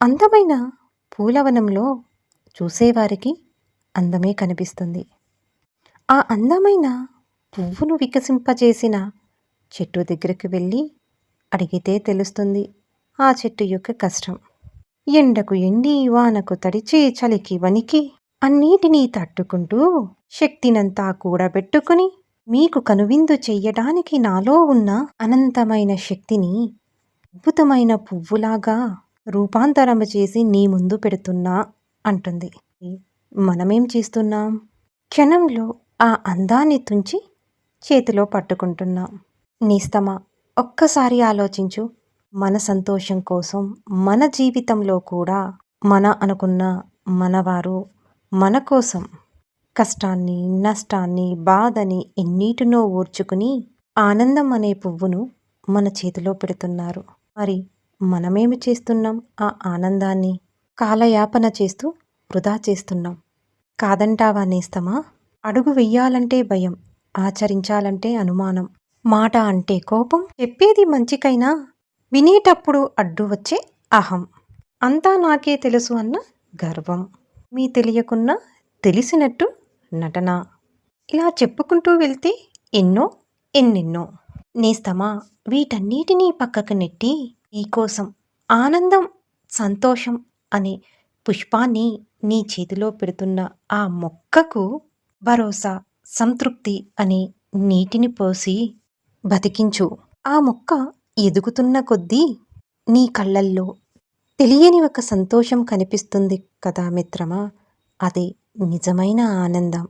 అందమైన పూలవనంలో చూసేవారికి అందమే కనిపిస్తుంది. ఆ అందమైన పువ్వును వికసింపజేసిన చెట్టు దగ్గరికి వెళ్ళి అడిగితే తెలుస్తుంది ఆ చెట్టు యొక్క కష్టం. ఎండకు ఎండి వానకు తడిచి చలికి వణికి అన్నిటినీ తట్టుకుంటూ శక్తినంతా కూడబెట్టుకుని మీకు కనువిందు చెయ్యడానికి నాలో ఉన్న అనంతమైన శక్తిని అద్భుతమైన పువ్వులాగా రూపాంతరము చేసి నీ ముందు పెడుతున్నా అంటుంది. మనమేం చేస్తున్నాం? క్షణంలో ఆ అందాన్ని తుంచి చేతిలో పట్టుకుంటున్నాం. నేస్తమా ఒక్కసారి ఆలోచించు. మన సంతోషం కోసం మన జీవితంలో కూడా మన అనుకున్న మనవారు మన కోసం కష్టాన్ని నష్టాన్ని బాధని ఎన్నిటినో ఓర్చుకుని ఆనందం అనే పువ్వును మన చేతిలో పెడుతున్నారు. మరి మనమేమి చేస్తున్నాం? ఆ ఆనందాన్ని కాలయాపన చేస్తూ వృధా చేస్తున్నాం. కాదంటావా నేస్తమా? అడుగు వెయ్యాలంటే భయం ఆచరించాలంటే అనుమానం. మాట అంటే కోపం చెప్పేది మంచికైనా వినేటప్పుడు అడ్డు వచ్చే అహం. అంతా నాకే తెలుసు అన్న గర్వం. మీ తెలియకున్నా తెలిసినట్టు నటన. ఇలా చెప్పుకుంటూ వెళ్తే ఎన్నో ఎన్నెన్నో. నేస్తమా వీటన్నిటినీ పక్కకు నెట్టి నీకోసం ఆనందం సంతోషం అనే పుష్పాన్ని నీ చేతిలో పెడుతున్న ఆ మొక్కకు భరోసా సంతృప్తి అనే నీటిని పోసి బతికించు. ఆ మొక్క ఎదుగుతున్న కొద్దీ నీ కళ్ళల్లో తెలియని ఒక సంతోషం కనిపిస్తుంది కదా మిత్రమా? అదే నిజమైన ఆనందం.